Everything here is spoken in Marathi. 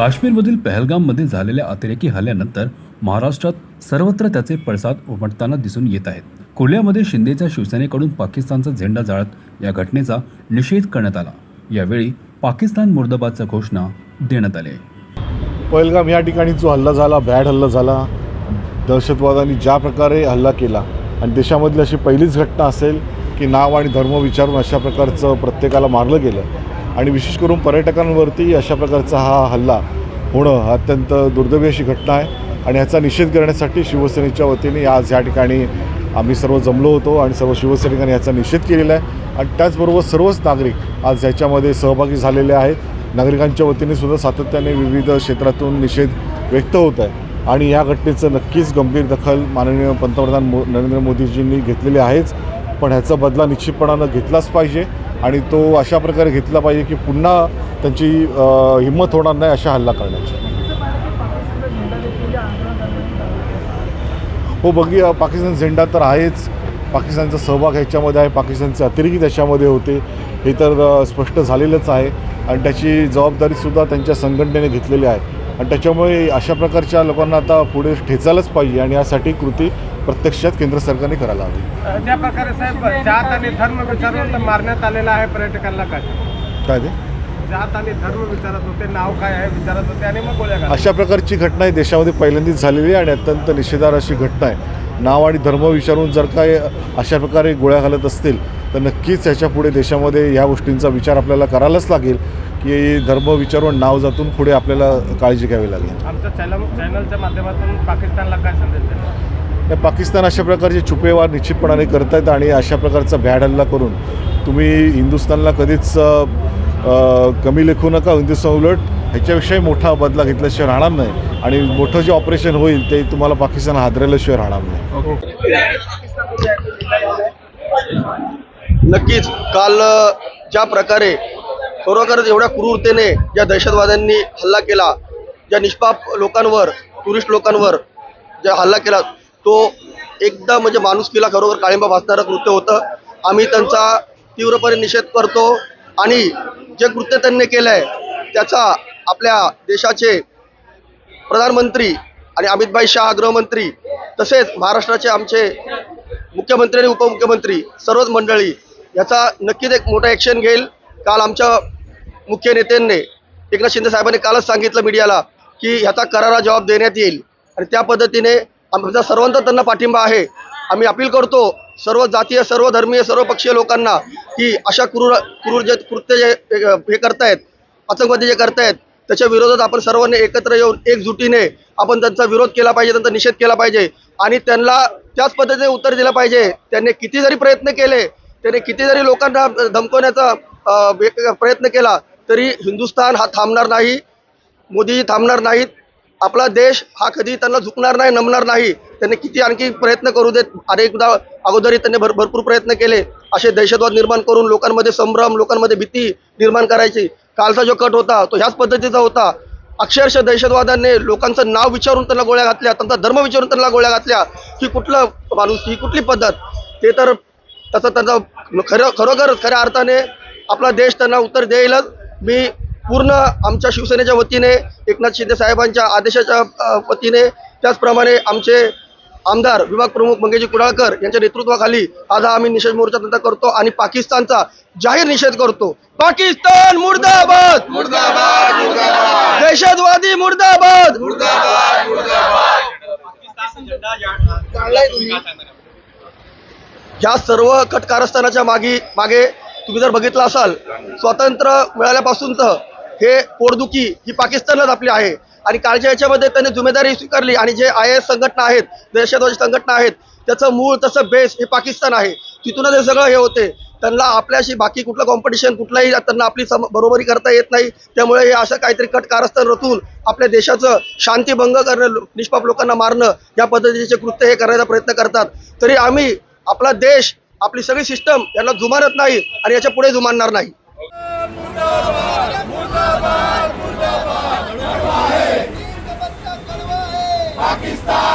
काश्मीरमधील पहलगाममध्ये झालेल्या अतिरेकी हल्ल्यानंतर महाराष्ट्रात सर्वत्र त्याचे पडसाद उमटताना दिसून येत आहेत. कोल्ह्यामध्ये शिंदेच्या शिवसेनेकडून पाकिस्तानचा झेंडा जाळत या घटनेचा निषेध करण्यात आला. यावेळी पाकिस्तान मुर्दाबादच्या घोषणा देण्यात आली. पहलगाम या ठिकाणी जो हल्ला झाला बॅड हल्ला झाला दहशतवादाने ज्या प्रकारे हल्ला केला आणि देशामधली अशी पहिलीच घटना असेल की नाव आणि धर्म विचारून अशा प्रकारचं प्रत्येकाला मारलं गेलं आणि विशेष करून पर्यटकांवरती अशा प्रकारचा हा हल्ला होणं हा अत्यंत दुर्दैवी अशी घटना आहे. आणि ह्याचा निषेध करण्यासाठी शिवसेनेच्या वतीने आज या ठिकाणी आम्ही सर्व जमलो होतो आणि सर्व शिवसैनिकांनी याचा निषेध केलेला आहे. आणि त्याचबरोबर सर्वच नागरिक आज ह्याच्यामध्ये सहभागी झालेले आहेत. नागरिकांच्या वतीने सुद्धा सातत्याने विविध क्षेत्रातून निषेध व्यक्त होत आहे. आणि या घटनेचं नक्कीच गंभीर दखल माननीय पंतप्रधान मो नरेंद्र मोदीजींनी घेतलेली आहेच. पण ह्याचा बदला निश्चितपणानं घेतलाच पाहिजे. आणि तो अशा प्रकारे घेतला पाहिजे की पुन्हा त्यांची हिंमत होणार नाही अशा हल्ला करण्याची. हो बघूया. पाकिस्तान झेंडा तर आहेच. पाकिस्तानचा सहभाग ह्याच्यामध्ये आहे. पाकिस्तानचे अतिरेकी त्याच्यामध्ये होते. हे तर स्पष्ट झालेलंच आहे. आणि त्याची जबाबदारीसुद्धा त्यांच्या संघटनेने घेतलेली आहे. आणि त्याच्यामुळे अशा प्रकारच्या लोकांना आता पुढे ठेचायलाच पाहिजे. आणि यासाठी कृती प्रत्यक्षात केंद्र सरकारने करायला हवी. ज्या प्रकारे साहेब जात आणि धर्म विचारून मारण्यात आलेला आहे पर्यटकांना काय? काय ते? जात आणि धर्म विचारत होते नाव काय आहे विचारत होते आणि मग अशा प्रकारची घटना ही देशामध्ये पहिल्यांदाच झालेली आहे आणि अत्यंत निषेधार अशी घटना आहे. नाव आणि धर्म विचारून जर काय अशा प्रकारे गोळ्या घालत असतील तर नक्कीच याच्यापुढे देशामध्ये ह्या गोष्टींचा विचार आपल्याला करायलाच लागेल की धर्म विचारून नाव जातून पुढे आपल्याला काळजी घ्यावी लागेल. आमच्या चॅनल चॅनलच्या माध्यमातून पाकिस्तानला काय संदेश या पाकिस्तान अशा प्रकारचे छुपेवार निश्चितपणाने करत आहेत आणि अशा प्रकारचा भ्याड हल्ला करून तुम्ही हिंदुस्थानला कधीच कमी लेखू नका. हिंदुस्थान उलट ह्याच्याविषयी मोठा बदला घेतल्याशिवाय राहणार नाही. आणि मोठं जे ऑपरेशन होईल ते तुम्हाला पाकिस्तान हादरल्याशिवाय राहणार नाही. नक्कीच. काल ज्या प्रकारे खरोखरच एवढ्या क्रूरतेने ज्या दहशतवाद्यांनी हल्ला केला ज्या निष्पाप लोकांवर टुरिस्ट लोकांवर ज्या हल्ला केला तो एकदा म्हणजे माणुसकीला खरोखर काळिंबा भासणारं कृत्य होतं. आम्ही त्यांचा तीव्रपणे निषेध करतो आणि जे कृत्य त्यांनी केलं आहे त्याचा आपल्या देशाचे प्रधानमंत्री आणि अमितभाई शहा गृहमंत्री तसेच महाराष्ट्राचे आमचे मुख्यमंत्री आणि उपमुख्यमंत्री सर्वच मंडळी याचा नक्कीच एक मोठा ॲक्शन घेईल. काल आमच्या मुख्य नेत्यांनी एकनाथ शिंदे साहेबांनी कालच सांगितलं मीडियाला की ह्याचा करारा जबाब देण्यात येईल आणि त्या पद्धतीने आमचा सर्वांचा त्यांना पाठिंबा आहे. आम्ही अपील करतो सर्व जातीय सर्व धर्मीय सर्व पक्षीय लोकांना की अशा क्रूर क्रूर जे कृत्य जे हे करतायत आतंकवादी जे करतायत त्याच्या विरोधात आपण सर्वांनी एकत्र येऊन एकजुटीने आपण त्यांचा विरोध केला पाहिजे त्यांचा निषेध केला पाहिजे आणि त्यांना त्याच पद्धतीने उत्तर दिलं पाहिजे. त्यांनी किती जरी प्रयत्न केले त्याने किती जरी लोकांना धमकवण्याचा प्रयत्न केला तरी हिंदुस्थान हा थांबणार नाही मोदीजी थांबणार नाहीत. आपला देश हा कधी त्यांना झुकणार नाही नमणार नाही. त्यांनी किती आणखी प्रयत्न करू देत अनेकदा अगोदरही त्यांनी भर भरपूर प्रयत्न केले. असे दहशतवाद निर्माण करून लोकांमध्ये संभ्रम लोकांमध्ये भीती निर्माण करायची. कालचा जो कट होता तो ह्याच पद्धतीचा होता. अक्षरशः दहशतवादाने लोकांचं नाव विचारून त्यांना गोळ्या घातल्या त्यांचा धर्म विचारून त्यांना गोळ्या घातल्या. ही कुठलं माणूस ही कुठली पद्धत? ते तर तसं त्यांचा खरं खरोखरच खऱ्या अर्थाने आपला देश त्यांना उत्तर देईलच. मी पूर्ण आमच्या शिवसेनेच्या वतीने एकनाथ शिंदे साहेबांच्या आदेशाच्या वतीने त्याचप्रमाणे आमचे आमदार विभाग प्रमुख मंगेजी कुडाळकर यांच्या नेतृत्वाखाली आज हा आम्ही निषेध मोर्चा त्यांचा करतो आणि पाकिस्तानचा जाहीर निषेध करतो. पाकिस्तान मुर्दाबाद! मुर्दाबाद दहशतवादी मुर्दाबाद! या सर्व कट कारस्थानाच्या मागे मागे तुम्ही जर बघितलं असाल स्वातंत्र्य मिळाल्यापासूनचं हे पोटदुखी ही पाकिस्तानलाच आपली आहे. आणि कालच्या याच्यामध्ये त्यांनी जिम्मेदारी स्वीकारली आणि जे आय एस संघटना आहेत दहशतवादी संघटना आहेत त्याचं मूळ तसं बेस हे पाकिस्तान आहे. तिथूनच हे सगळं हे होते. त्यांना आपल्याशी बाकी कुठलं कॉम्पिटिशन कुठलाही त्यांना आपली सम बरोबरी करता येत नाही. त्यामुळे हे असं काहीतरी कट कारस्थान रचून आपल्या देशाचं शांतीभंग करणं निष्पाप लोकांना मारणं या पद्धतीचे कृत्य हे करायचा प्रयत्न करतात. तरी आम्ही आपला देश आपली सगळी सिस्टम यांना जुमानत नाही आणि याच्यापुढे जुमानणार नाही. पाकिस्तान भड़वा है